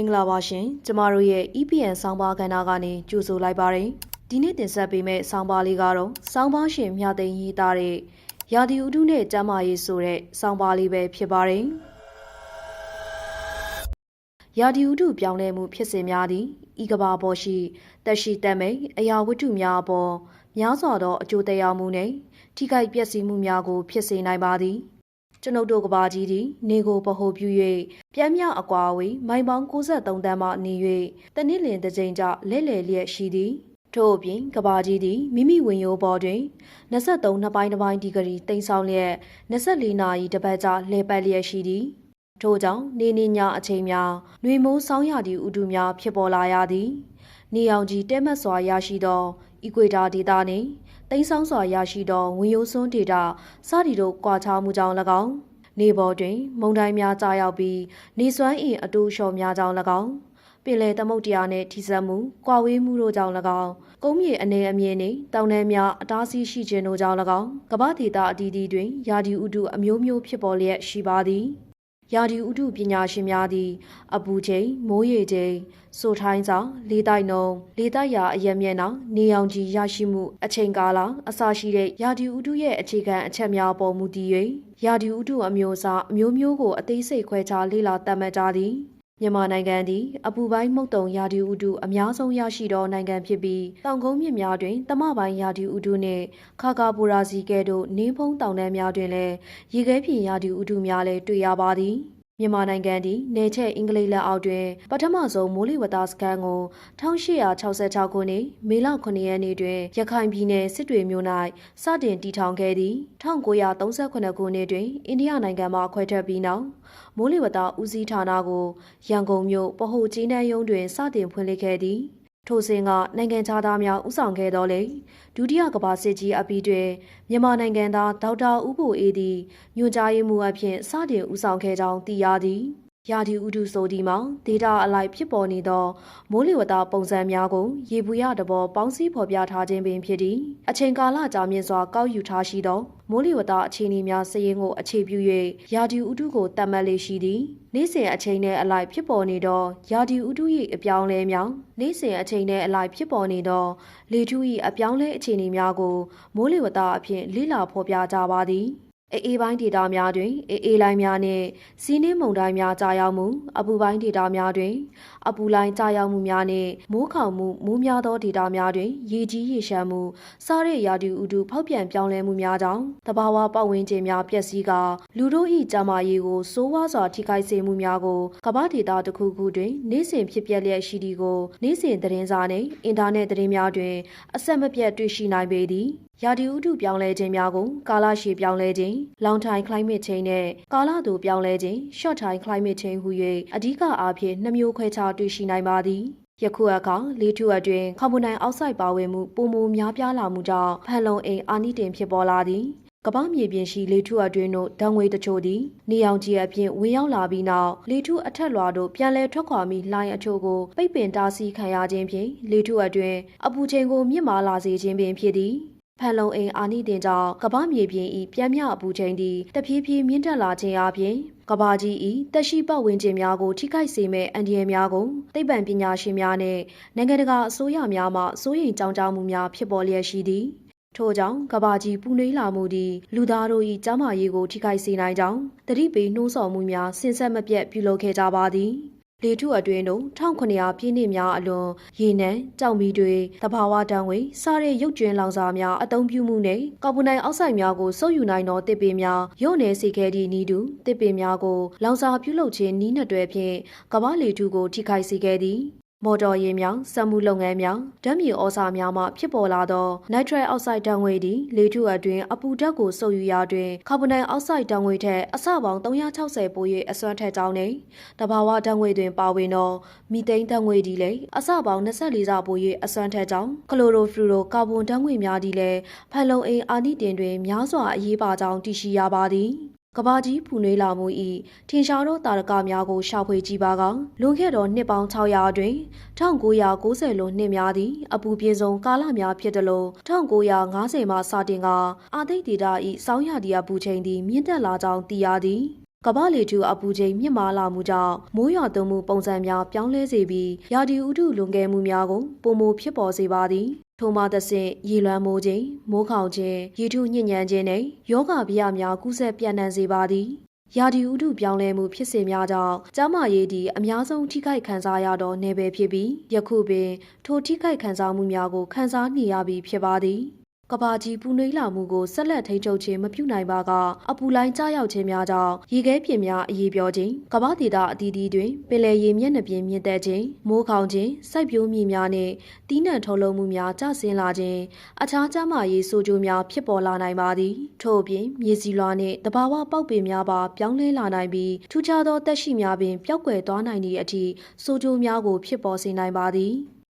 င်္ဂလာပါရှင်ကျမတို့ရဲ့ EPN ဆောင်းပါးကဏ္ဍကနေကြိုဆိုလိုက်ပါတယ်ဒီနေ့တင်ဆက်ပေးမယ့်ဆောင်းပါးလေးကတော့ဆောင်းပါးရှင်မြသိန်းရေးသားတဲ့ရာသီဥတုနဲ့ကျန်းမာရေးဆိုတဲ့ဆောင်းပါးလေးပဲဖြစ်ပါတယ်ရာသီဥတုပြောင်းလဲမှုဖြစ်စဉ်များသည်ဤကဘာပေါ်ရှိတက်ရှိတက်မိတ်အရာဝတ္ထုများအပေါ်များစွာသောအကျိုးသက်ရောက်မှုနှင့်ထိခိုက်ပျက်စီးမှုများကို ဖြစ်စေနိုင်ပါသည် ကျွန်ုပ်တို့ကဘာကြီးသည်နေကိုပဟိုပြု၍ပြမ်းမြောက်အကွာအဝေးမိုင်ပေါင်း63တန်းမှနေ၍တနစ်လင်တစ်ကြိမ်ကြလဲလှယ်လျက်ရှိသည်ထို့အပြင်ကဘာကြီးသည်မိမိဝင်ရိုးပေါ်တွင်23နှစ်ပိုင်းတစ်ပိုင်းဒီဂရီတိမ်ဆောင်လျက်24နာရီတစ်ပတ်ကြာလဲပတ်လျက်ရှိသည်ထို့ကြောင့်နေနေညအချိန်များနှွေမိုးဆောင်းရသည့်ဥတုများဖြစ်ပေါ်လာရသည် နေအောင်ကြီးတဲမတ်စွာရရှိသောအီကွေတာဒေတာနှင့် တိမ်ဆောင်စွာရရှိသောဝင်ရိုးစွန်းဒေတာစသည်တို့ကွာခြားမှုကြောင့်၎င်းနေပေါ်တွင် မုန်တိုင်းများကြာရောက်ပြီးနေစွမ်းအင်အတူလျှော်များကြောင့်၎င်းပင်လယ်သမုတ်တရားနှင့်ထိစပ်မှု၊ကွာဝေးမှုတို့ကြောင့်၎င်းကုန်းမြေအနေအမြင့်နှင့်တောင်တန်းများအတားဆီးရှိခြင်းတို့ကြောင့်၎င်းကမ္ဘာဒေသအသီးသီးတွင်ယာဒီဥတုအမျိုးမျိုးဖြစ်ပေါ်လျက်ရှိပါသည်။ ယာဒီဥတုပညာရှင်များသည် အပူချိန်မိုးရေချိန်ဆိုထိုင်းဆောင်လေတိုက်နှုံလေတိုက်ရာအရက်မျက်နှာနေအောင်ကြီးရရှိမှုအချိန်ကာလအစရှိတဲ့ယာဒီဥတုရဲ့အခြေခံအချက်များပေါ်မူတည်၍ယာဒီဥတုအမျိုးအစားအမျိုးမျိုးကိုအသေးစိတ်ခွဲခြားလေ့လာသတ်မှတ်ကြသည် မြန်မာနိုင်ငံသည်အပူပိုင်းမုတ်တုံရာသီဥတုအများဆုံးရရှိသောနိုင်ငံဖြစ်ပြီးတောင်ကုန်းမြစ်များတွင်တမပိုင်းရာသီဥတုနှင့်ခါကာပူရာစီကဲ့သို့နင်းဖုံးတောင်တန်းများတွင်လည်းရေခဲပြင်ရာသီဥတုများလည်းတွေ့ရပါသည် မြန်မာနိုင်ငံသည်နေချက်အင်္ဂလိပ်လက်အောက်တွင် ပထမဆုံးမိုးလေဝသစခန်းကို1866ခုနှစ်မေလ9ရက်နေ့တွင်ရခိုင်ပြည်နယ်စစ်တွေမြို့၌စတင်တည်ထောင်ခဲ့သည်1938ခုနှစ်တွင်အိန္ဒိယနိုင်ငံမှခွဲထွက်ပြီးနောက်မိုးလေဝသဦးစီးဌာနကိုရန်ကုန်မြို့ပဟုကြီးနှန်းရုံးတွင်စတင်ဖွင့်လှစ်ခဲ့သည် ထိုစဉ်ကနိုင်ငံခြားသားများဥဆောင်ခဲ့တော်လေဒုတိယကမ္ဘာစစ်ကြီးအပြီးတွင်မြန်မာနိုင်ငံသားဒေါက်တာဦးဘိုအေးသည်ညွှန်ကြားရေးမှူးအဖြစ်စတင်ဦးဆောင်ခဲ့ကြောင်းသိရသည် ရာသီဥတုဆိုဒီမှာဒေတာအလိုက်ဖြစ်ပေါ်နေသောမိုးလေဝသပုံစံများကိုရေဘူးရတဘောပေါင်းစည်းဖော်ပြထားခြင်းပင်ဖြစ်သည်အချိန်ကာလကြာမြင့်စွာကောက်ယူထားရှိသောမိုးလေဝသအခြေအနေများစည်ရင်ကိုအခြေပြု၍ရာသီဥတုကိုတတ်မှတ်လေးရှိသည်နေ့စဉ်အချိန်နဲ့အလိုက်ဖြစ်ပေါ်နေသောရာသီဥတု၏အပြောင်းလဲများနေ့စဉ်အချိန်နဲ့အလိုက်ဖြစ်ပေါ်နေသောလေထု၏အပြောင်းလဲအခြေအနေများကိုမိုးလေဝသအဖြစ်လေ့လာဖော်ပြကြပါသည် အေးအေးပိုင်းဒေတာများတွင်အေးအေးလိုင်းများနှင့်စီးနှင်းမုန်တိုင်းများကြာရောက်မှုအပူပိုင်းဒေတာများတွင် အပူလိုင်းကြာရောက်မှုများနှင့်မိုးခေါင်မှုမိုးများသောဒေတာများတွင်ရေကြီးရေရှမ်းမှုစားတဲ့ရာသီဥတုဖောက်ပြန်ပြောင်းလဲမှုများကြောင့်တဘာဝပတ်ဝန်းကျင်များပျက်စီးကာလူတို့၏ကျန်းမာရေးကိုစိုးဝါးစွာထိခိုက်စေမှုများကိုကမ္ဘာဒေတာတစ်ခုခုတွင် နေ့စဉ်ဖြစ်ပျက်လျက်ရှိသည်ကိုနေ့စဉ်သတင်းစာနှင့်အင်တာနက်သတင်းများတွင် အဆက်မပြတ်တွေ့ရှိနိုင်ပေသည်ရာသီဥတုပြောင်းလဲခြင်းများကိုကာလရှည်ပြောင်းလဲခြင်း long time climate change နဲ့ကာလတူပြောင်းလဲခြင်း short time climate change ဟူ၍အဓိကအားဖြင့်နှမျိုးခွဲခြားတွေ့ရှိနိုင်ပါသည်ယခုအခါလေထုအတွင်းကာဗွန်ဒိုင်အောက်ဆိုက်ပါဝင်မှုပုံမများပြားလာမှုကြောင့်ဖန်လုံအိမ်အာနိတင်ဖြစ်ပေါ်လာသည်ကပ္ပမြေပြင်ရှိလေထုအတွင်းတို့ဓာတ်ငွေတချို့သည်နေအောင်ကြီးအပြင်ဝင်ရောက်လာပြီးနောက်လေထုအထက်လွှာတို့ပြန်လည်ထွက်ခွာပြီးလှိုင်းအချို့ကိုပိတ်ပင်တားဆီးခံရခြင်းဖြင့်လေထုအတွင်းအပူချိန်ကိုမြင့်မားလာစေခြင်းပင်ဖြစ်သည် ဖန်လုံအိမ်အာနိတင်ကြောင့်ကမ္ဘာမြေပြင်ဤပြန်မြအပူချိန်သည်တဖြည်းဖြည်းမြင့်တက်လာခြင်းအပြင်ကဘာကြီးဤတက်ရှိပတ်ဝန်းကျင်များကိုထိခိုက်စေမဲ့အန္တရာယ်များကိုသိပ္ပံပညာရှင်များနဲ့နိုင်ငံတကာအစိုးရများမှစိုးရိမ်ကြောင်းကြမှုများဖြစ်ပေါ်လျက်ရှိသည်ထို့ကြောင့်ကဘာကြီးပူနွေးလာမှုသည်လူသားတို့၏ကျန်းမာရေးကိုထိခိုက်စေနိုင်ကြောင်းတတိပေနှိုးဆော်မှုများဆင်ဆက်မပြတ်ပြုလုပ်ခဲ့ကြပါသည် လေထုအတွင်းတို့1900ပြည့်နှစ်များအလွန်ရေနံကြောင်မီတွေတဘာဝတံငွေစားတဲ့ရုပ်ကျွင်းလောင်စာများအသုံးပြုမှုနဲ့ကာဗွန်ဒိုင်အောက်ဆိုက်များကိုစုပ်ယူနိုင်သောတစ်ပင်များရုပ်နယ်စေခဲ့သည့်ဤသူတစ်ပင်များကိုလောင်စာပြုလုပ်ခြင်းနည်းနှစ်တွဲဖြင့်ကမ္ဘာလေထုကိုထိခိုက်စေခဲ့သည် မော်တော်ယာဉ်များစက်မှုလုပ်ငန်းများဓာတ်မြေဩဇာများမှဖြစ်ပေါ်လာသောနိုက်ထရက်အောက်ဆိုက်ဓာတ်ငွေသည်လေထုအတွင်းအပူဓာတ်ကိုစုပ်ယူရာတွင်ကာဗွန်ဒိုင်အောက်ဆိုက်ဓာတ်ငွေထက်အဆပေါင်း360ပို၍အစွမ်းထက်ကြောင်းနှင့်တဘာဝဓာတ်ငွေတွင်ပါဝင်သောမီသိန်းဓာတ်ငွေသည်လည်းအဆပေါင်း24ဆပို၍အစွမ်းထက်ကြောင်းကလိုရိုဖလူရိုကာဗွန်ဓာတ်ငွေများသည်လည်းဖန်လုံအိမ်အာနိတင်တွင်များစွာအရေးပါကြောင်းသိရှိရပါသည် ကဘာကြီးဖူနွေးလာမှု၏ထင်ရှားသောတာရကများကိုရှာဖွေကြည့်ပါကလွန်ခဲ့သောနှစ်ပေါင်း600အတွင်း1990လွန်နှစ်များသည်အပူပြင်းဆုံးကာလများဖြစ်သလို1950မှစတင်ကအာတိတ်ဒေတာ၏စောင်းရသည်အပူချိန်သည်မြင့်တက်လာကြောင်းသိရသည်ကမ္ဘာလေထုအပူချိန်မြင့်မားလာမှုကြောင့်မိုးရွာသွန်းမှုပုံစံများပြောင်းလဲစေပြီးရာသီဥတုလွန်ကဲမှုများကိုပုံမဖြစ်ပေါ်စေပါသည် ထိုမှသဖြင့်ရေလွှမ်းမိုးခြင်းမိုးခေါင်ခြင်းရေထုညစ်ညမ်းခြင်းနှင့်ယောဂဗျာများကူးစက်ပြန့်နှံ့စေပါသည်ရာသီဥတုပြောင်းလဲမှုဖြစ်စဉ်များကြောင့်ကျန်းမာရေးသည်အများဆုံးထိခိုက်ခံစားရသောနယ်ပယ်ဖြစ်ပြီးယခုပင်ထိုထိခိုက်ခံစားမှုများကိုခံစားနေရပြီးဖြစ်ပါသည် ကဘာကြီးပူနွေးလာမှုကိုဆက်လက်ထိန်းချုပ်ခြင်းမပြုနိုင်ပါကအပူလိုင်းကြားရောက်ခြင်းများကြောင့်ရေခဲပြင်များအရေးပြောခြင်းကဘာဒေတာအသီးသီးတွင်ပင်လယ်ရေမျက်နှာပြင်မြင့်တက်ခြင်းမိုးခေါင်ခြင်းစိုက်ပျိုးမြေများနှင့်တီးနှံထုတ်လုပ်မှုများကျဆင်းလာခြင်းအခြားကျန်းမာရေးဆိုးကျိုးများဖြစ်ပေါ်လာနိုင်ပါသည်ထို့အပြင်မြေစီလွှာနှင့်တဘာဝပေါက်ပင်များပါပြောင်းလဲလာနိုင်ပြီးထူးခြားသောတက်ရှိများပင်ပျောက်ကွယ်သွားနိုင်သည့်အထိဆိုးကျိုးများကိုဖြစ်ပေါ်စေနိုင်ပါသည်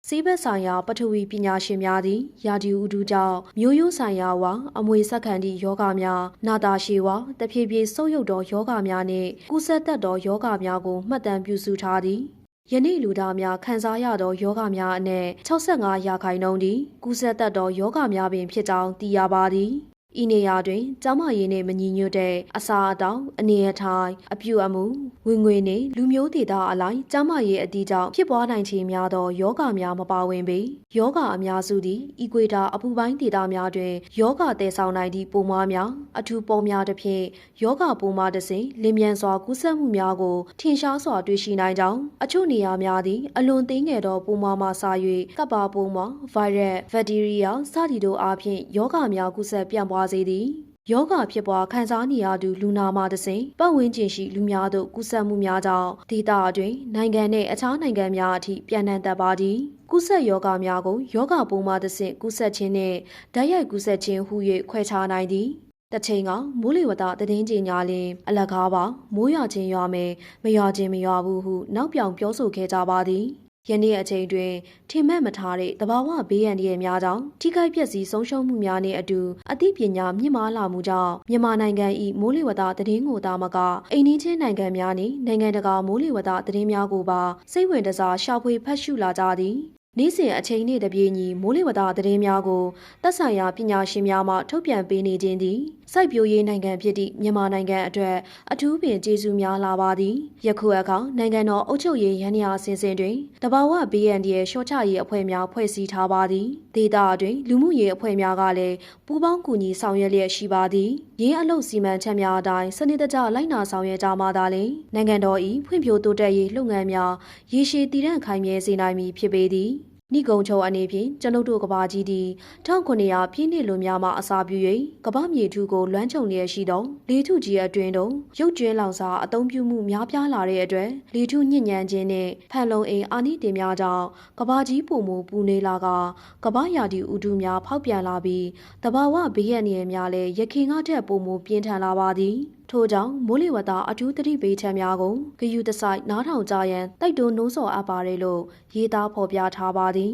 ဆေးဘက်ဆိုင်ရာပထဝီပညာရှင်များသည်ရာဒီဥဒူကြောင့်မျိုးရိုးဆိုင်ရာဝါအမွေဆက်ခံသည့်ယောဂများနာတာရှည်ဝါတဖြည်းဖြည်းဆုပ်ယုပ်သောယောဂများနှင့်ကုသတတ်သောယောဂများကိုမှတ်တမ်းပြုစုထားသည်ယနေ့လူသားများခံစားရသောယောဂများအနက်65ရာခိုင်နှုန်းသည်ကုသတတ်သောယောဂများပင်ဖြစ်ကြောင်းသိရပါသည် ဤနေရာတွင်ကျမရည်နှင့်မညီညွတ်တဲ့အစာအတောင်အနေအထိုင်အပြုအမူဝင်ငွေနှင့်လူမျိုးဒေသအလိုက်ကျမရည်အတီးကြောင့်ဖြစ်ပွားနိုင်ခြေများသောယောဂများမပါဝင်ပေယောဂအများစုသည်အီကွေတာအပူပိုင်းဒေသများတွင်ယောဂတည်ဆောင်နိုင်သည့်ပုံမများအထူးပုံများတစ်ဖြင့်ယောဂပုံမတစ်စဉ်လင်မြန်စွာကူးစက်မှုများကိုထင်ရှားစွာတွေ့ရှိနိုင်ကြောင်းအချို့နေရာများသည်အလွန်သေးငယ်သောပုံမမှစ၍ကပ်ပါပုံမဗိုင်းရပ်ဘက်တီးရီးယားစသည်တို့အားဖြင့်ယောဂများကူးစက်ပြန့်ပွားစေသည်ယောဂဖြစ်ပွားခံစားနေရသူလူနာမှတစဉ်ပတ်ဝန်းကျင်ရှိလူများတို့ကူးစက်မှုများကြောင့်ဒေသအတွင်းနိုင်ငံနှင့်အခြားနိုင်ငံများအထိပြန့်နှံ့တတ်ပါသည်ကူးစက်ယောဂများကိုယောဂပုံမှသဖြင့်ကူးစက်ခြင်းနှင့်ဓာတ်ရိုက်ကူးစက်ခြင်းဟု၍ခွဲခြားနိုင်သည်တချိန်ကမိုးလေဝသသတင်းကြေညာလင်အလကားပါမိုးရွာခြင်းရွာမယ်မရွာခြင်းမရွာဘူးဟုနောက်ပြောင်ပြောဆိုခဲ့ကြပါသည် ယနေ့အချိန်တွင်ထင်မှတ်မထားတဲ့တဘာဝဘေးရန်တွေများကြောင့်ထိခိုက်ပျက်စီးဆုံးရှုံးမှုများနှင့်အတူအသိပညာမြင့်မားလာမှုကြောင့်မြန်မာနိုင်ငံ၏မိုးလေဝသသတင်းကိုသာမကအိန္ဒိချင်းနိုင်ငံများနှင့်နိုင်ငံတကာမိုးလေဝသသတင်းများကိုပါစိတ်ဝင်တစားရှာဖွေဖတ်ရှုလာကြသည် နေ့စဉ်အချိန်နှင့်တပြေးညီမိုးလေဝသသတင်းများကိုသက်ဆိုင်ရာပညာရှင်များမှထုတ်ပြန်ပေးနေခြင်းသည်စိုက်ပျိုးရေးနိုင်ငံဖြစ်သည့်မြန်မာနိုင်ငံအတွက်အထူးပင်ကျေးဇူးများလာပါသည်ယခုအခါနိုင်ငံတော်အုပ်ချုပ်ရေးရန်ရာအစဉ်စဉ်တွင်တဘာဝ BND ရဲ့ရှော့ချရေးအဖွဲ့များဖွဲ့စည်းထားပါသည်ဒေသအတွင်းလူမှုရေးအဖွဲ့များကလည်းပူးပေါင်းကူညီဆောင်ရွက်လျက်ရှိပါသည် ရင်းအလုပ်စီမံချက်များအတိုင်းစနစ်တကျလိုက်နာဆောင်ရွက်ကြမှာသာလျှင်နိုင်ငံတော်၏ဖွံ့ဖြိုးတိုးတက်ရေးလုပ်ငန်းများရေရှည်တည်တံ့ခိုင်မြဲစေနိုင်မည်ဖြစ်ပေသည် နိဂုံချုံအနေဖြင့်ကျွန်ုပ်တို့ကဘာကြီးသည်1900ပြည့်နှစ်လွန်များမှအစာပြု၍ကဘာမြေထုကိုလွမ်းခြုံလျက်ရှိသောလေထုကြီးအတွင်းသို့ရုပ်ကျွင်းလောင်စာအသုံးပြုမှုများပြားလာတဲ့အတွက်လေထုညစ်ညမ်းခြင်းနှင့်ဖန်လုံအိမ်အာနိတင်များကြောင့်ကဘာကြီးပုံမူပူနေလာကကဘာရာဒီဥတုများဖောက်ပြန်လာပြီးတဘာဝဘေးရန်ရများလည်းရခင်ကထက်ပုံမူပြင်းထန်လာပါသည် ထို့ကြောင့်မိုးလေဝသအထူးသတိပေးချက်များကိုဂယုတစိုက်နားထောင်ကြရန်တိုက်တွန်းနှိုးဆော်အပ်ပါတယ်လို့ရေးသားဖော်ပြထားပါသည်